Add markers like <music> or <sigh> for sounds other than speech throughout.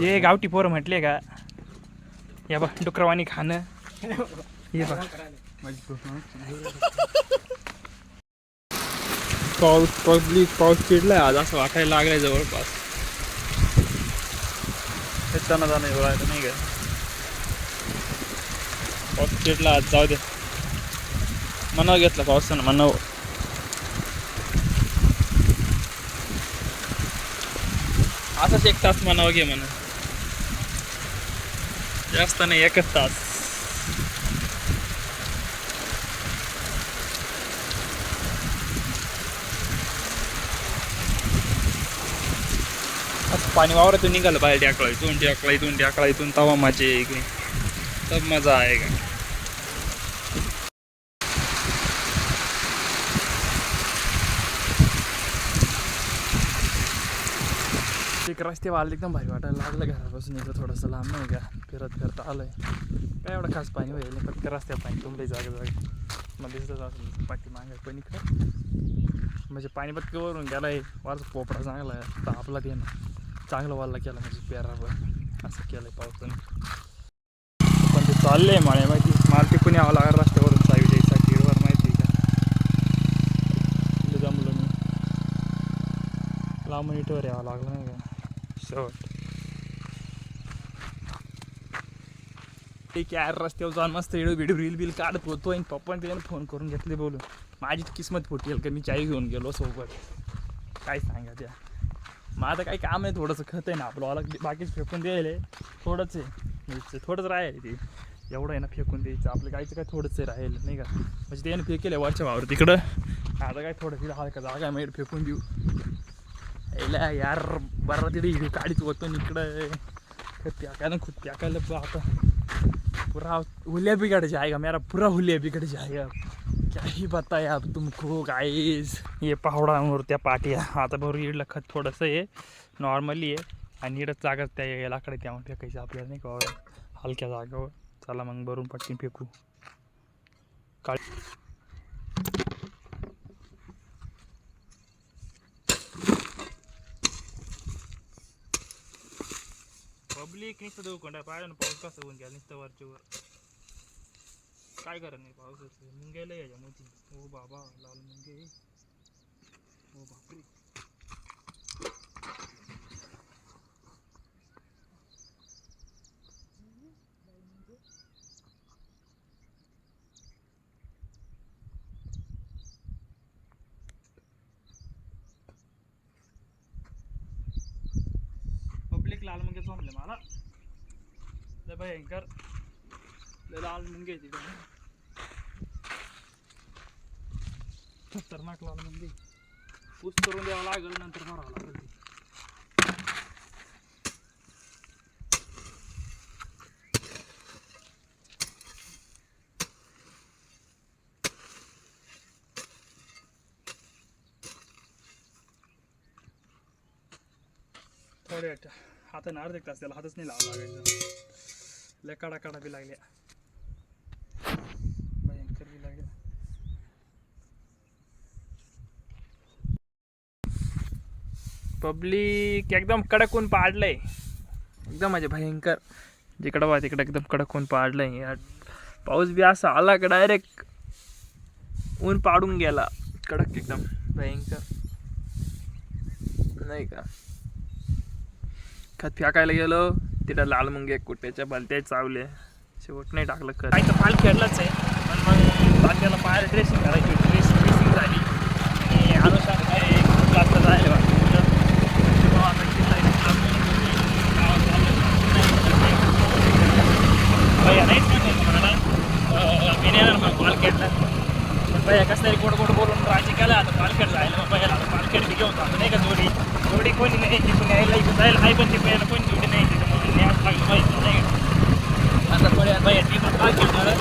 हे गावठी पोरं म्हटले का? या बा डुकरवाणी खाणं. हे बा पाऊस पब्लिक पाऊस चिडलाय आज असं वाटायला लागलाय जवळपास. येताना जाणं एवढं नाही का? पाऊस चिडला आज जाऊ दे. मनाव घेतला पावसानं मनाव असाच एक तास मनावं घे म्हणून. जास्त नाही एकच तास असं पाणी वावरातून निघालं बाहेर टाकला इथून टाकला इथून टाकला इथून तवा माझे इकडे सब मजा आहे का एक रस्ते वाल एकदम भारी वाटायला लागलं घरापासून. इथं थोडंसं लांब नाही का? फिरत फिरत आलंय. काय एवढं खास पाणी होईल? फक्त रस्त्यात पाणी तुंबले जागा जागा मग दिसतच असेल. पाठी मागे पण इकडं. म्हणजे पाणी पत्क वरून गेलाय. वारचा पोपडा चांगला आहे. तर आपला ते ना चांगलं वाला केला म्हणजे पेरावर. असं केलंय पावसाने. पण ते चाललंय माळे माहिती? मला तिकून यावं लागलं रस्त्यावरून. चावी द्यायसाठी वर माहिती आहे का? जमलं जमलो मी लांब इटवर यावं लागलं नाही का? शेवट ठीक यार रस्त्यावर जाऊन मस्त व्हिडिओ व्हिडिओ रील बिल काढत होतो आणि पप्पा त्याने फोन करून घेतले बोलून. माझी किस्मत फुटेल का? मी चाय घेऊन गेलो सोबत. काय सांगा त्या. मग आता काही काम आहे थोडंसं खत आहे ना आपलं वाला बाकीच फेकून द्यायला थोडंच आहे. थोडंच राहील ते एवढं आहे ना फेकून द्यायचं. आपलं गायचं काय थोडंच आहे राहील नाही का? म्हणजे त्याने आहे वरच्या वावर तिकडं. आता काय थोडं तिथं हलका जागा आहे फेकून देऊ. यायला यार बरं तिथे इकडे काढीच होतो इकडं. खत प्याकायला खूप प्याकायला बा आता. पूरा हुलिया बिगड़ जाएगा मेरा? पूरा हुलिया बिगड़ जाएगा क्या ही बताया अब तुमको गाइस ये पहाडा त्या पाट्या. आता बरोबर इडलं खत थोडंसं आहे नॉर्मली आहे आणि इकडं जागा त्या यालाकडे त्यामुळे फेकायचं आपल्याला नाही का हलक्या जागावर. चला मग भरून पटकीन फेकू. काळ पब्लिक नुसतं देऊ कोणत्या पाहिलं पाऊस कसं होऊन गेला नुसतं वरच्यावर काय करत नाही पाऊस? मुंग्याला याच्यामध्ये. ओ बाबा लाल मुंगे. ओ बापरे. एक लाल मुंगे म्हणले मला. लय भयंकर. लय लाल मुंगे आहे तिकडे खतरनाक लाल मुंगे. ऊस करून द्यावं लागेल नंतर भरावं लागेल ते. हाताने अर्धे तास त्याला हातच नाही लावा लागायचं. लय काढा काढा बी लागल्या. भयंकर बी लागल्या. पब्लिक एकदम कडक ऊन पाडलंय. एकदम म्हणजे भयंकर. जिकडं बा तिकडं एकदम कडक ऊन पाडलंय. यार पाऊस बी असा आला का डायरेक्ट ऊन पाडून गेला. कडक एकदम. भयंकर. नाही का? खत फेकायला गेलो तिथं लाल मुंगे कुट्याच्या भलत्या चावले शेवट नाही टाकलं खत. तर पाल खेळलाच आहे. पण मग बाकीला पायर ड्रेसिंग करायची होती ड्रेसिंग झाली आणि अनुसार काय क्लासला जायला वाटतं तिथं. तेव्हा आता तिथं एक गावात चाललोय. भैया नाहीच म्हणले मला अं, मी नाही येणार मग पालखेडला पण भैया कसं तरी गोड गोड बोलून राजी केला आता पालखेड जायला मग भैयाला आता पालखेड बी घेऊन जातो नाही का जोडी जोडी कोणी नाही तिथून यायला इथं जायला. नाही पण ती पहिला कोणी जोडी नाही तिथं म्हणून लागलं पाहिजे नाही आता थोड्या भैया ती पण पालखेड झालं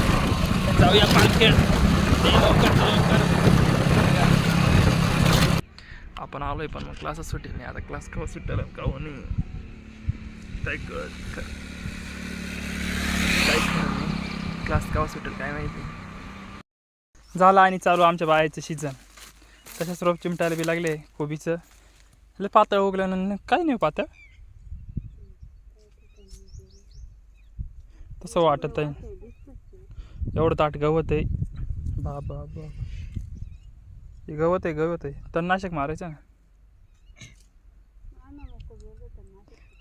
जाऊया पालखेड ते लवकर लवकर आपण आलोय पण मग क्लासच सुटेल नाही. आता क्लास केव्हा सुटेल केव्हा नाही? काय कळत काय क्लास केव्हा सुटेल काय माहिती झाला आणि चालू आमच्या बायाचं सीझन तशाच रोप चिमटायला बी लागले कोबीचं. लय पातळ उगल्यानं काही नाही पातळ. तसं वाटत आहे. एवढं ताट गवत आहे. बा बा बा हे गवत आहे गवत आहे. तणनाशक मारायचं ना.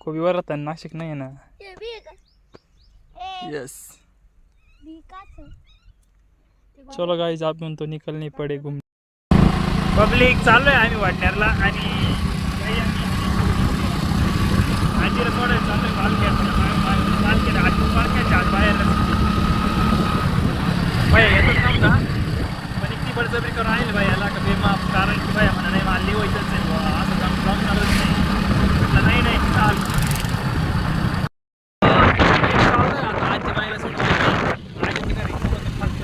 कोबीवर तणनाशक नाही आहे ना. ये येस भी का छ चलो गाईज आपण तो निकल नाही पडे घुम पब्लिक चालू आहे आम्ही वाटण्यारला आणि बाहेर. बाया येतच नव्हता. पण इतकी बळजबरी करून आणली बायाला का बेमा कारण की बाया म्हणा नाही मला लिवायचंच आहे बुवा, असं जाऊन जाऊन चालत नाही म्हटलं, नाही नाही चाल चाललोय आता आजी बाईला सुट्टी दिली. आजीच्या घरी गेलो तर फक्त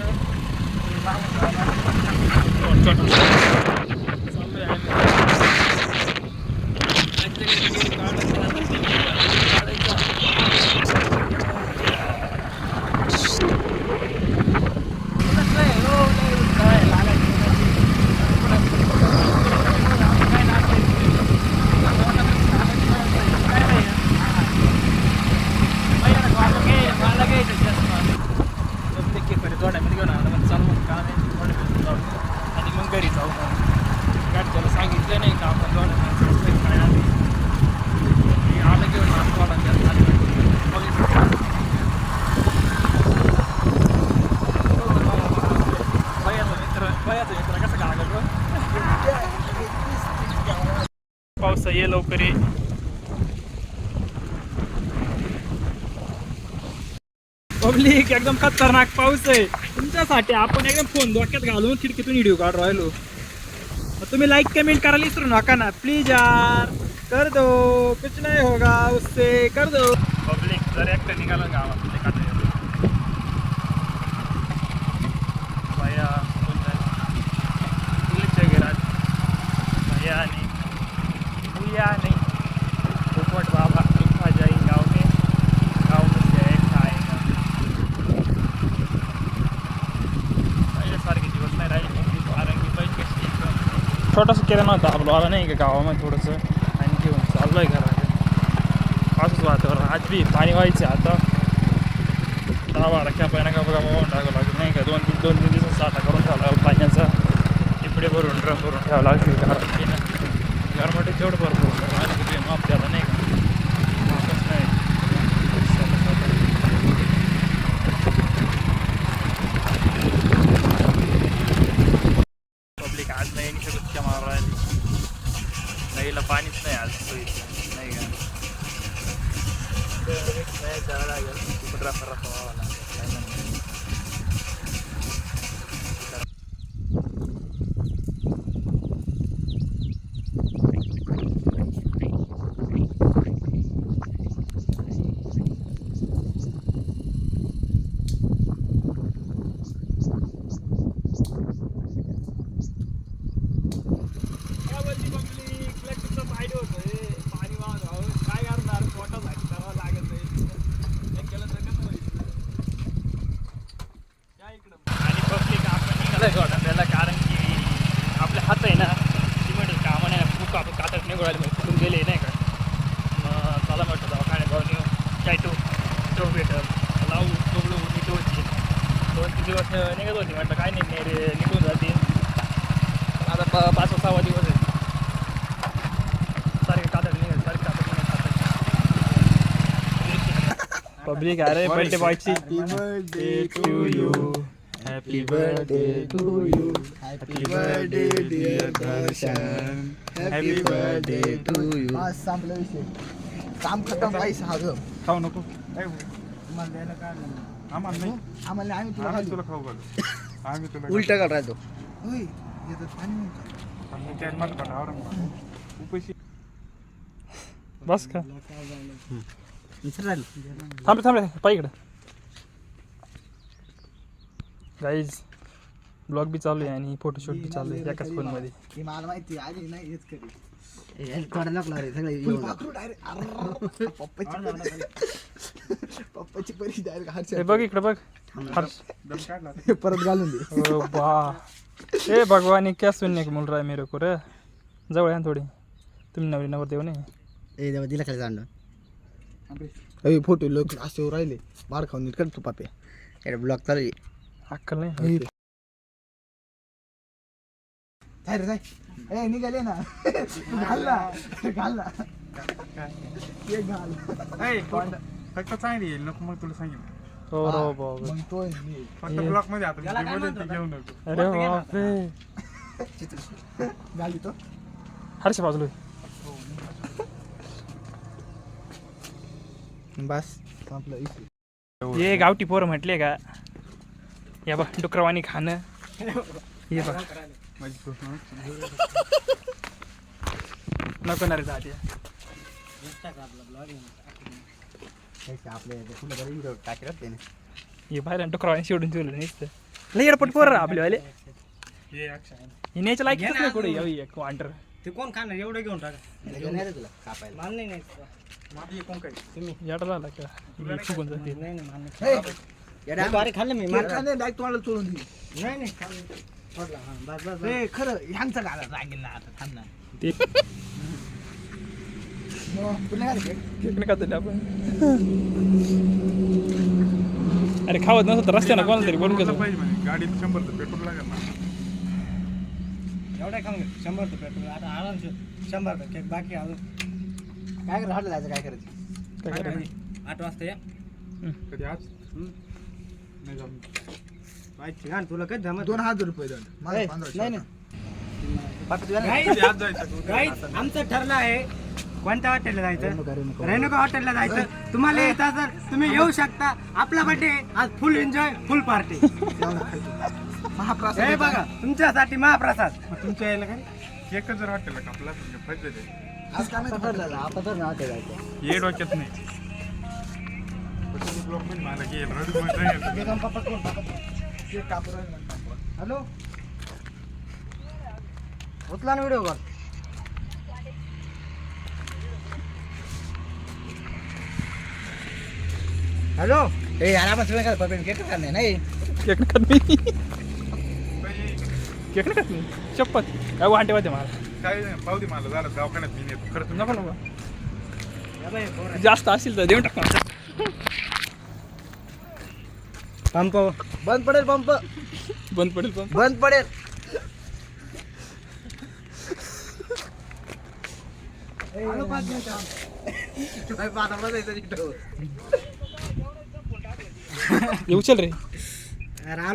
आणि मग घरी जाऊ घरच्याला सांगितलं नाही का? आपण दोन काय आलं? घेऊन थोडा मित्र मित्र पाऊस ये लवकर ये. पब्लिक एकदम खतरनाक पाऊस आहे. तुमच्यासाठी आपण एकदम फोन डोक्यात घालून खिडकीतून व्हिडिओ काढ राहिलो. तुम्ही लाईक कमेंट करायला विसरू नका ना. प्लीज यार. कर दो. कुछ नाही होगा उससे कर दो. पब्लिक जर एकटं निघालं गावात ते काढता येतं. बाया बोलतात इंग्लिशच्या घरात भैया नहीं भैया नहीं पोपट बाबा लिखा जाई गाँव में गाँव में से एक आएगा पहिल्यासारखे दिवस नाही राहिले कारण की पैसे कशी छोटासा किराणा होता आपलं आला नाही का गावामध्ये थोडंसं आणि घेऊन चाललो आहे घराकडे असंच वातावरण आज बी पाणी व्हायचं आता दहा बारा कॅपा नका बघा वाहून टाकावं लागेल नाही का दोन तीन दोन तीन दिवसात साठा करून ठेवावा लागेल पाण्याचा इकडे भरून ड्रम भरून ठेवावं लागेल घरात की ना घरमध्ये जेवढं भरपूर आणि ते माप नाही का मापच नाही स्वतः स्वतः पब्लिक आज नाही आणि सगळं मारा राहिली नदीला पाणीच नाही आज सोयीचं. नाही का तर एक नाही जावं लागेल तिकडं रफा रफा व्हावं लागेल काय म्हणणार. काय बोलती पब्लिक इलेक्ट्रिकचा फायदा होतो हे पाणी वाहून काय करणार पोटासाठी करावं लागत नाही हे केलं तर कसं होईल या इकडं आणि पब्लिक आपण निघालं गोडा त्याला कारण की आपले हात आहे ना सिमेंट कामं नाही ना खूप आपण कातत नाही गोळायला म्हणजे कुठून गेले नाही का मग चला म्हटलं दवाखान्यात जाऊन येऊ काय तो तो भेटल लावू टोबळू निघवची दोन तीन दिवस निघत होती म्हटलं काय नाही रे निघून जातील आता प पाच सहावा दिवस आहे सारखे कातड निघेल सारखे कातड पब्लिक अरे birthday बॉयची birthday to you happy birthday to you Happy birthday dear Darshan. Happy birthday to you. हा संपला विषय. काम खतम हा ग खाऊ नको. आम्हाला द्यायला काय नाही. आम्हाला नाही आम्हाला आम्ही तुला आम्ही तुला खाऊ घालू. आम्ही तुला उलट का राहतो. होय येतात पाणी नव्हतं. आम्ही काय मत काढा उपाशी. बस का? विसरायला थांबे थांबे पाय इकडं गाईज ब्लॉग बी चालू आहे आणि फोटोशूट बी चालू आहे एकाच फोनमध्ये हे मला माहिती आधी नाही हेच करी थोडा लागला रे सगळे येऊन जा. डायरेक्ट पप्पाची परी- पप्पाची परी डायरेक्ट हे बघ इकडं बघ. हर्ष दम काढला <laughs> परत घालून दे. ओ बा. ए भगवान क्या सुनने को मिल रहा है मेरे को रे. जवळ आहे ना थोडी. तुम्ही नवरी नवर देऊ नये ए देवा दिला खाली जाणं अरे फोटो लोक असे राहिले. बार खाऊन नीट कर तू पापे. ब्लॉक चालू आहे. अक्कल नाही. जाय रे जाय. ए निघाले ना. <laughs> घाल ना. घाल ना. ये घाल. ए, फक्त- फक्त चांगली येईल नको मग तुला सांगेन. हो रो बाबा मग तो मी. फक्त ब्लॉकमध्ये आता मी बोलेन ते घेऊ नको अरे बापरे. घाली तो. हर्ष बाजूला. बस संपलं इथे. ये गावठी पोरं म्हटले का? या बा डुकरवाणी खाणं. माझी नको ना रे जाते आपले फुलं बरं व्हिडिओ टाकतात ते हे बाहेर डुकरवाणी शेवडून ठेवलं नुसतं. लय एडपट पोरं आपलेवाले हे लायकीच नाही कुठे? यावी एक वांटर. ते कोण खाणार? एवढं घेऊन टाका. तुला कापायला. मान नाही नाही हे कोण काय? याडा झाला का? चुकून जाते. नाही नाही मान हे, नाही खाल्लं मी मान नाही डायरेक्ट तुम्हाला चोळून नाही नाही खाल्लं. हा, बस बस खरं ह्यांचं घाला लागेल ना आता थांब ना ते मग तुला काय रे? केक नाही खात आपण. अरे खावत नसतं तर रस्त्यानं कोणाला तरी बोलून कसं पाहिजे म्हणे. गाडीत शंभर तर पेट्रोल लागेल ना. एवढं खाऊन घे. शंभर रुपये पेट्रोल. आता आरामशीर शंभर रुपये केक बाकी अजून. काय करायचं? हॉटेल जायचं काय करायचं? काय करायचं? आठ वाजता या. कधी आज? नाही जमलं. माहिती घाल तुला कधी जमत दोन हजार रुपये दंड माझा ए, पंधराशे नाही, नाही. आज जायचं? तू? गाईज आमचं ठरलं आहे कोणत्या हॉटेलला जायचं? रेणुका, हॉटेलला जायचं? <laughs> तुम्हाला येत असेल तुम्ही येऊ शकता. आपला बर्थडे आज फुल एन्जॉय फुल पार्टी. महाप्रसाद. हे बघा तुमच्यासाठी महाप्रसाद. तुमच्या यायला काय? केकच जर हॉटेलला कापला तर फायदा आहे आज काय माहिती ठरलं आता? तर ना हॉटेल जायचं. ये डोक्यात नाही. हॅलो उचला ना व्हिडिओ कॉल हॅलो? ए यार आपण सगळं काय पपेन केक करणार नाही? केक नाही खात मी केक नाही खात मी शपथ. काय वाटे वाटे मला काय नाही पाहू दे मला झालं दवाखान्यात मी नेतो. खरंच नको नको. जास्त असेल तर देऊन टाक मला. पंप. बंद पडेल पंप. बंद पडेल पण बंद पडेल. <laughs> येऊ चल रे. अरे आलो.